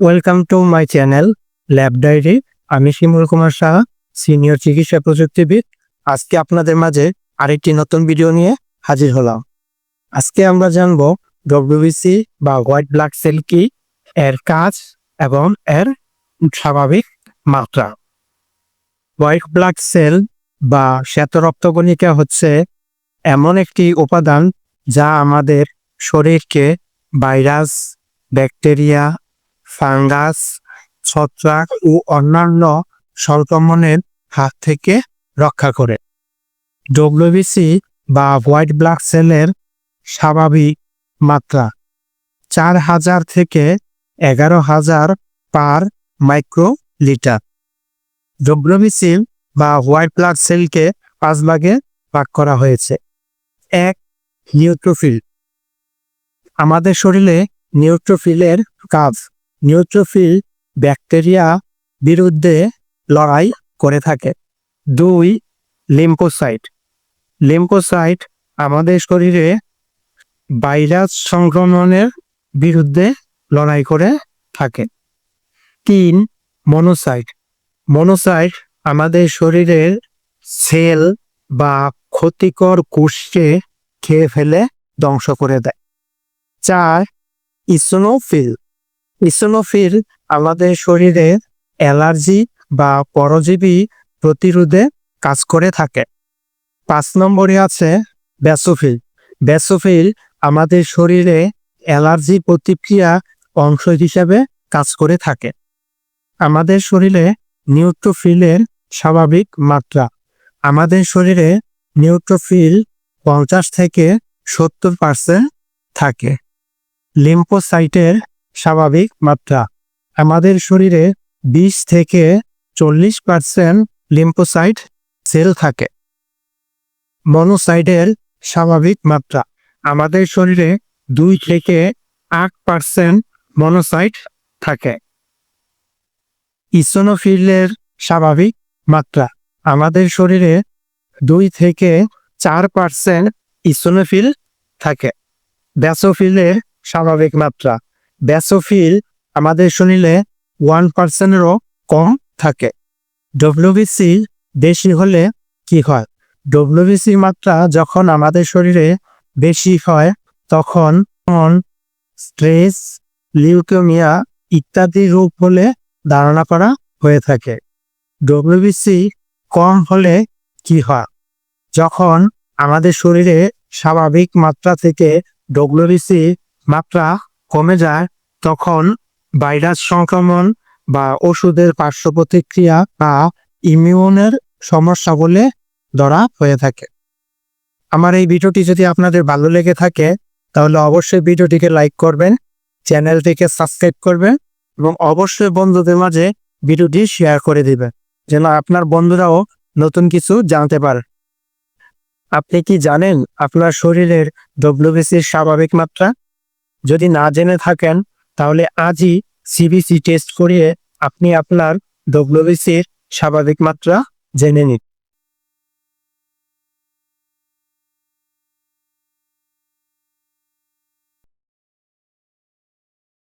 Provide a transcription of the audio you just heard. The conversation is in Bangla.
Welcome to my channel lab diary আমি শিমুল কুমার সাহা সিনিয়র চিকিৎসা প্রযুক্তিবিদ। আজকে আপনাদের মাঝে আরেকটি নতুন ভিডিও নিয়ে হাজির হলাম। আজকে আমরা জানব ডব্লিউবিসি বা হোয়াইট ব্লাড সেল কি, এর কাজ এবং এর স্বাভাবিক মাত্রা। হোয়াইট ব্লাড সেল বা শ্বেত রক্তকণিকা হচ্ছে এমন একটি উপাদান যা আমাদের শরীরকে ভাইরাস, ব্যাকটেরিয়া ফাঙ্গাস, ছত্রাক ও অন্যান্য সংক্রমণের হাত থেকে রক্ষা করে। ডব্লিউবিসি বা হোয়াইট ব্লাড সেলের স্বাভাবিক মাত্রা চার হাজার থেকে এগারো হাজার পার মাইক্রোলিটার। ডব্লিউবিসি বা হোয়াইট ব্লাড সেলকে পাঁচ ভাগে ভাগ করা হয়েছে। এক নিউট্রোফিল আমাদের শরীরে নিউট্রোফিলের কাজ নিউট্রোফিল ব্যাকটেরিয়া বিরুদ্ধে লড়াই করে থাকে। দুই লিম্পোসাইট লিম্পোসাইট আমাদের শরীরে ভাইরাস সংক্রমণের বিরুদ্ধে লড়াই করে থাকে। তিন, মনোসাইট। মনোসাইট আমাদের শরীরের সেল বা ক্ষতিকর কোষকে খেয়ে ফেলে ধ্বংস করে দেয়। চার, ইসোনোফিল। ইসোনোফিল আমাদের শরীরে অ্যালার্জি বা পরজীবী প্রতিরোধে কাজ করে থাকে। পাঁচ নম্বরে আছে ব্যাসোফিল। ব্যাসোফিল আমাদের শরীরে অ্যালার্জি প্রতিক্রিয়া অংশ হিসাবে কাজ করে থাকে। আমাদের শরীরে নিউট্রোফিলের স্বাভাবিক মাত্রা। আমাদের শরীরে নিউট্রোফিল পঞ্চাশ থেকে সত্তর পার্সেন্ট থাকে। লিম্পোসাইটের স্বাভাবিক মাত্রা। আমাদের শরীরে বিশ থেকে চল্লিশ পার্সেন্ট লিম্পোসাইট সেল থাকে। মনোসাইডের স্বাভাবিক মাত্রা। আমাদের শরীরে দুই থেকে আট পার্সেন্ট মনোসাইট থাকে। ইসোনোফিলের স্বাভাবিক মাত্রা। আমাদের শরীরে দুই থেকে চার পার্সেন্ট ইসোনোফিল থাকে। ব্যাসোফিলের স্বাভাবিক মাত্রা। ব্যাসোফিল আমাদের শরীরে ওয়ান পার্সেন্টেরও কম থাকে। ডব্লিউবিসি বেশি হলে কি হয়? ডব্লিউবিসির মাত্রা যখন আমাদের শরীরে বেশি হয়, তখন স্ট্রেস লিউকেমিয়া ইত্যাদি রোগ হলে ধারণা করা হয়ে থাকে। ডব্লিউবিসি কম হলে কি হয়? যখন আমাদের শরীরে স্বাভাবিক মাত্রা থেকে ডব্লিউবিসি মাত্রা কমে যায়, তখন ভাইরাস সংক্রমণ বা ওষুধের পার্শ্ব প্রতিক্রিয়া বা ইমিউনের সমস্যা বলে ধরা হয়ে থাকে। আমার এই ভিডিওটি যদি আপনাদের ভালো লেগে থাকে, তাহলে অবশ্যই ভিডিওটিকে লাইক করবেন, চ্যানেলটিকে সাবস্ক্রাইব করবেন এবং অবশ্যই বন্ধুদের মাঝে ভিডিওটি শেয়ার করে দিবেন, যেন আপনার বন্ধুরাও নতুন কিছু জানতে পারে। আপনি কি জানেন আপনার শরীরের ডব্লিউবিসির স্বাভাবিক মাত্রা? যদি না জেনে থাকেন, তাহলে আজই সিবিসি টেস্ট করিয়ে আপনি আপনার ডব্লিউবিসির স্বাভাবিক মাত্রা জেনে নিন।